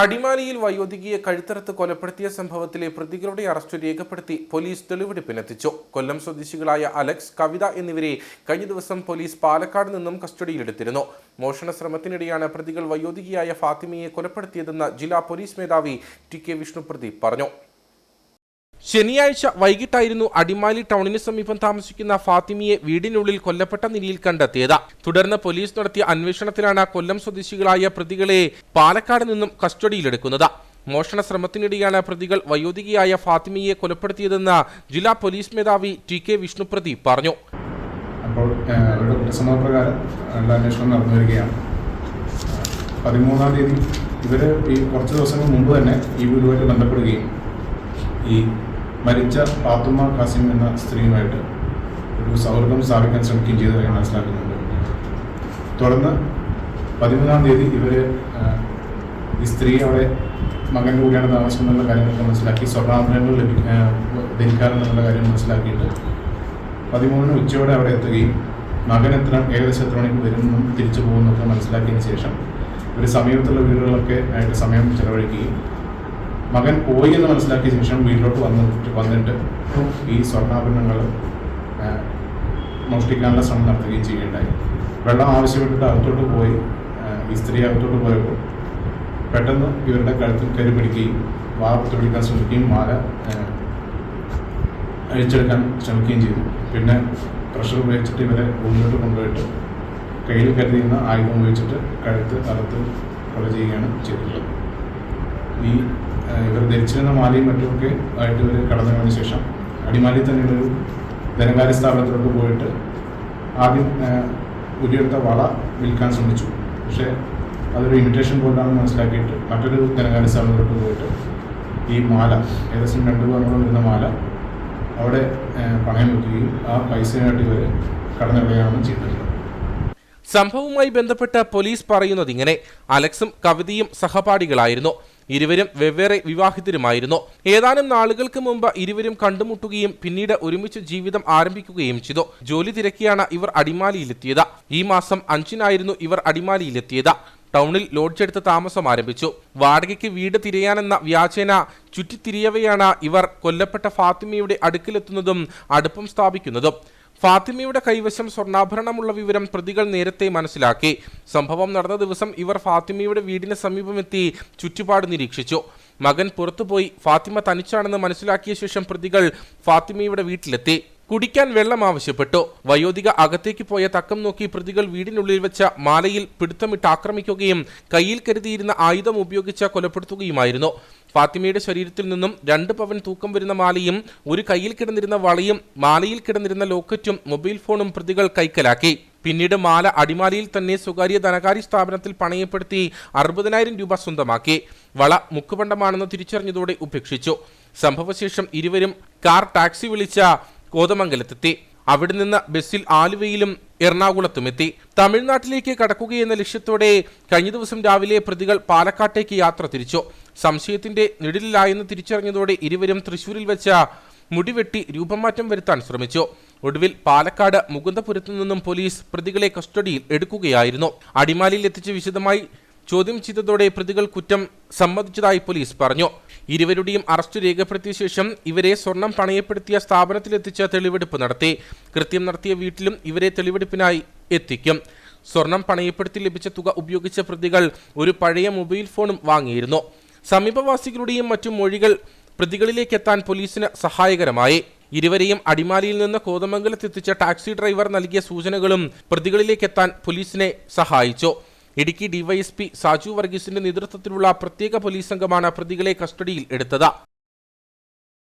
അടിമാലിയിൽ വയോധികയെ കഴുത്തറത്ത് കൊലപ്പെടുത്തിയ സംഭവത്തിലെ പ്രതികളുടെ അറസ്റ്റ് രേഖപ്പെടുത്തി പോലീസ് തെളിവെടുപ്പിനെത്തിച്ചു. കൊല്ലം സ്വദേശികളായ അലക്സ് കവിത എന്നിവരെ കഴിഞ്ഞ ദിവസം പോലീസ് പാലക്കാട് നിന്നും കസ്റ്റഡിയിലെടുത്തിരുന്നു. മോഷണ ശ്രമത്തിനിടെയാണ് പ്രതികൾ വയോധികയായ ഫാത്തിമയെ കൊലപ്പെടുത്തിയതെന്ന് ജില്ലാ പോലീസ് മേധാവി ടി കെ വിഷ്ണുപ്രദീപ് പറഞ്ഞു. ശനിയാഴ്ച വൈകിട്ടായിരുന്നു അടിമാലി ടൗണിന് സമീപം താമസിക്കുന്ന ഫാത്തിമിയെ വീടിനുള്ളിൽ കൊല്ലപ്പെട്ട നിലയിൽ കണ്ടെത്തിയത്. തുടർന്ന് പോലീസ് നടത്തിയ അന്വേഷണത്തിലാണ് കൊല്ലം സ്വദേശികളായ പ്രതികളെ പാലക്കാട് നിന്നും കസ്റ്റഡിയിലെടുക്കുന്നത്. മോഷണ ശ്രമത്തിനിടെയാണ് പ്രതികൾ വയോധികയായ ഫാത്തിമയെ കൊലപ്പെടുത്തിയതെന്ന് ജില്ലാ പോലീസ് മേധാവി ടി കെ വിഷ്ണുപ്രതി പറഞ്ഞു. അപ്പോൾ അന്വേഷണം നടന്നു വരികയാണ്. പതിമൂന്നാം തീയതി ഈ കുറച്ച് ദിവസങ്ങൾ മുമ്പ് തന്നെ ഈ വീടുമായിട്ട് ബന്ധപ്പെടുകയും ഈ മരിച്ച പാത്തുമ്മ കാസിം എന്ന സ്ത്രീയുമായിട്ട് ഒരു സൗഹൃദം സ്ഥാപിക്കാൻ ശ്രമിക്കുകയും ചെയ്തതായി മനസ്സിലാക്കുന്നുണ്ട്. തുടർന്ന് പതിമൂന്നാം തീയതി ഇവർ ഈ സ്ത്രീ അവിടെ മകന്റെ കൂടെയാണ് താമസിക്കുന്നുള്ള കാര്യങ്ങളൊക്കെ മനസ്സിലാക്കി സ്വർണാഭരണങ്ങൾ ലഭിക്കാൻ ധരിക്കാറുണ്ടെന്നുള്ള കാര്യം മനസ്സിലാക്കിയിട്ട് പതിമൂന്നിന് ഉച്ചയോടെ അവിടെ എത്തുകയും മകൻ എത്ര ഏകദേശം എത്ര മണിക്ക് വരുമെന്നും തിരിച്ചു പോകുന്നൊക്കെ മനസ്സിലാക്കിയതിന് ശേഷം ഒരു സമീപത്തുള്ള വീടുകളൊക്കെ ആയിട്ട് സമയം ചെലവഴിക്കുകയും മകൻ പോയി എന്ന് മനസ്സിലാക്കിയ ശേഷം വീട്ടിലോട്ട് വന്നിട്ട് വന്നിട്ട് ഈ സ്വർണാഭരണങ്ങൾ മോഷ്ടിക്കാനുള്ള ശ്രമം നടത്തുകയും ചെയ്യുകയുണ്ടായി. വെള്ളം ആവശ്യപ്പെട്ടിട്ട് അകത്തോട്ട് പോയി ഈ സ്ത്രീ അകത്തോട്ട് പോയപ്പോൾ പെട്ടെന്ന് ഇവരുടെ കഴുത്തിൽ കയറി പിടിക്കുകയും വാർത്ത പിടിക്കാൻ ശ്രമിക്കുകയും മാല അഴിച്ചെടുക്കാൻ ശ്രമിക്കുകയും ചെയ്തു. പിന്നെ പ്രഷർ ഉപയോഗിച്ചിട്ട് ഇവരെ ഭൂമിയിലോട്ട് കൊണ്ടുപോയിട്ട് കയ്യിൽ കരുതിയിരുന്ന ആയുധം ഉപയോഗിച്ചിട്ട് കഴുത്ത് അകത്ത് കൊല ചെയ്യുകയാണ് ചെയ്തിട്ടുള്ളത്. ധരിച്ചിരുന്ന മാലയും മറ്റുമൊക്കെ ആയിട്ട് ഇവർ കടന്നു പോയതിനു ശേഷം അടിമാലിയിൽ തന്നെ ഒരു ധനകാര്യ സ്ഥാപനത്തിലോട്ട് പോയിട്ട് ആദ്യം ഉരിയെടുത്ത വള വിൽക്കാൻ ശ്രമിച്ചു. പക്ഷേ അതൊരു ഇമിറ്റേഷൻ ഗോൾഡാണെന്ന് മനസ്സിലാക്കിയിട്ട് മറ്റൊരു ധനകാര്യ സ്ഥാപനത്തിലോട്ട് പോയിട്ട് ഈ മാല ഏകദേശം രണ്ട് പവനോളം വരുന്ന മാല അവിടെ പണയം വെക്കുകയും ആ പൈസയായിട്ട് ഇവർ കടന്നിടുകയാണ് ചെയ്തിട്ടുള്ളത് സംഭവവുമായി ബന്ധപ്പെട്ട് പോലീസ് പറയുന്നത് ഇങ്ങനെ. അലക്സും കവിതയും സഹപാഠികളായിരുന്നു. ഇരുവരും വെവ്വേറെ വിവാഹിതരുമായിരുന്നു ഏതാനും നാളുകൾക്ക് മുമ്പ് ഇരുവരും കണ്ടുമുട്ടുകയും പിന്നീട് ഒരുമിച്ച് ജീവിതം ആരംഭിക്കുകയും ചെയ്തു. ജോലി തിരക്കിയാണ് ഇവർ അടിമാലിയിലെത്തിയത്. ഈ മാസം അഞ്ചിനായിരുന്നു ഇവർ അടിമാലിയിലെത്തിയത്. ടൗണിൽ ലോഡ്ജ് എടുത്ത് താമസം ആരംഭിച്ചു. വാടകയ്ക്ക് വീട് തിരയാനെന്ന വ്യാജേന ചുറ്റിത്തിരിയവെയാണ് ഇവർ കൊല്ലപ്പെട്ട ഫാത്തിമയുടെ അടുക്കിലെത്തുന്നതും അടുപ്പം സ്ഥാപിക്കുന്നതും. ഫാത്തിമയുടെ കൈവശം സ്വർണാഭരണമുള്ള വിവരം പ്രതികൾ നേരത്തെ മനസ്സിലാക്കി. സംഭവം നടന്ന ദിവസം ഇവർ ഫാത്തിമയുടെ വീടിന് സമീപമെത്തി ചുറ്റുപാട് നിരീക്ഷിച്ചു. മകൻ പുറത്തുപോയി ഫാത്തിമ തനിച്ചാണെന്ന് മനസ്സിലാക്കിയ ശേഷം പ്രതികൾ ഫാത്തിമയുടെ വീട്ടിലെത്തി. കുടിക്കാൻ വെള്ളം ആവശ്യപ്പെട്ടു. വയോധിക അകത്തേക്ക് പോയ തക്കം നോക്കി പ്രതികൾ വീടിനുള്ളിൽ വെച്ച മാലയിൽ പിടുത്തമിട്ട് ആക്രമിക്കുകയും കയ്യിൽ കരുതിയിരുന്ന ആയുധം ഉപയോഗിച്ച് കൊലപ്പെടുത്തുകയുമായിരുന്നു. ഫാത്തിമയുടെ ശരീരത്തിൽ നിന്നും രണ്ട് പവൻ തൂക്കം വരുന്ന മാലയും ഒരു കയ്യിൽ കിടന്നിരുന്ന വളയും മാലയിൽ കിടന്നിരുന്ന ലോക്കറ്റും മൊബൈൽ ഫോണും പ്രതികൾ കൈക്കലാക്കി. പിന്നീട് മാല അടിമാലിയിൽ തന്നെ സ്വകാര്യ ധനകാര്യ സ്ഥാപനത്തിൽ പണയപ്പെടുത്തി അറുപതിനായിരം രൂപ സ്വന്തമാക്കി. വള മുക്കുപണ്ടമാണെന്ന് തിരിച്ചറിഞ്ഞതോടെ ഉപേക്ഷിച്ചു. സംഭവശേഷം ഇരുവരും കാർ ടാക്സി വിളിച്ച കോതമംഗലത്തെത്തി. അവിടെ നിന്ന് ബസ്സിൽ ആലുവയിലും എറണാകുളത്തുമെത്തി തമിഴ്നാട്ടിലേക്ക് കടക്കുകയെന്ന ലക്ഷ്യത്തോടെ കഴിഞ്ഞ ദിവസം രാവിലെ പ്രതികൾ പാലക്കാട്ടേക്ക് യാത്ര തിരിച്ചു. സംശയത്തിന്റെ നിഴലിലായെന്ന് തിരിച്ചറിഞ്ഞതോടെ ഇരുവരും തൃശൂരിൽ വെച്ച മുടിവെട്ടി രൂപമാറ്റം വരുത്താൻ ശ്രമിച്ചു. ഒടുവിൽ പാലക്കാട് മുകുന്ദപുരത്തു നിന്നും പോലീസ് പ്രതികളെ കസ്റ്റഡിയിൽ എടുക്കുകയായിരുന്നു. അടിമാലിയിൽ എത്തിച്ച് വിശദമായി ചോദ്യം ചെയ്തതോടെ പ്രതികൾ കുറ്റം സമ്മതിച്ചതായി പോലീസ് പറഞ്ഞു. ഇരുവരുടെയും അറസ്റ്റ് രേഖപ്പെടുത്തിയ ശേഷം ഇവരെ സ്വർണം പണയപ്പെടുത്തിയ സ്ഥാപനത്തിലെത്തിച്ച് തെളിവെടുപ്പ് നടത്തി. കൃത്യം നടത്തിയ വീട്ടിലും ഇവരെ തെളിവെടുപ്പിനായി എത്തിക്കും. സ്വർണം പണയപ്പെടുത്തി ലഭിച്ച തുക ഉപയോഗിച്ച പ്രതികൾ ഒരു പഴയ മൊബൈൽ ഫോണും വാങ്ങിയിരുന്നു. സമീപവാസികളുടെയും മറ്റു മൊഴികൾ പ്രതികളിലേക്ക് എത്താൻ പോലീസിന് സഹായകരമായി. ഇരുവരെയും അടിമാലിയിൽ നിന്ന് കോതമംഗലത്തെത്തിച്ച ടാക്സി ഡ്രൈവർ നൽകിയ സൂചനകളും പ്രതികളിലേക്ക് എത്താൻ പോലീസിനെ സഹായിച്ചു. ഇടുക്കി ഡിവൈഎസ്പി സാജു വർഗീസിന്റെ നേതൃത്വത്തിലുള്ള പ്രത്യേക പോലീസ് സംഘമാണ് പ്രതികളെ കസ്റ്റഡിയിൽ എടുത്തത്.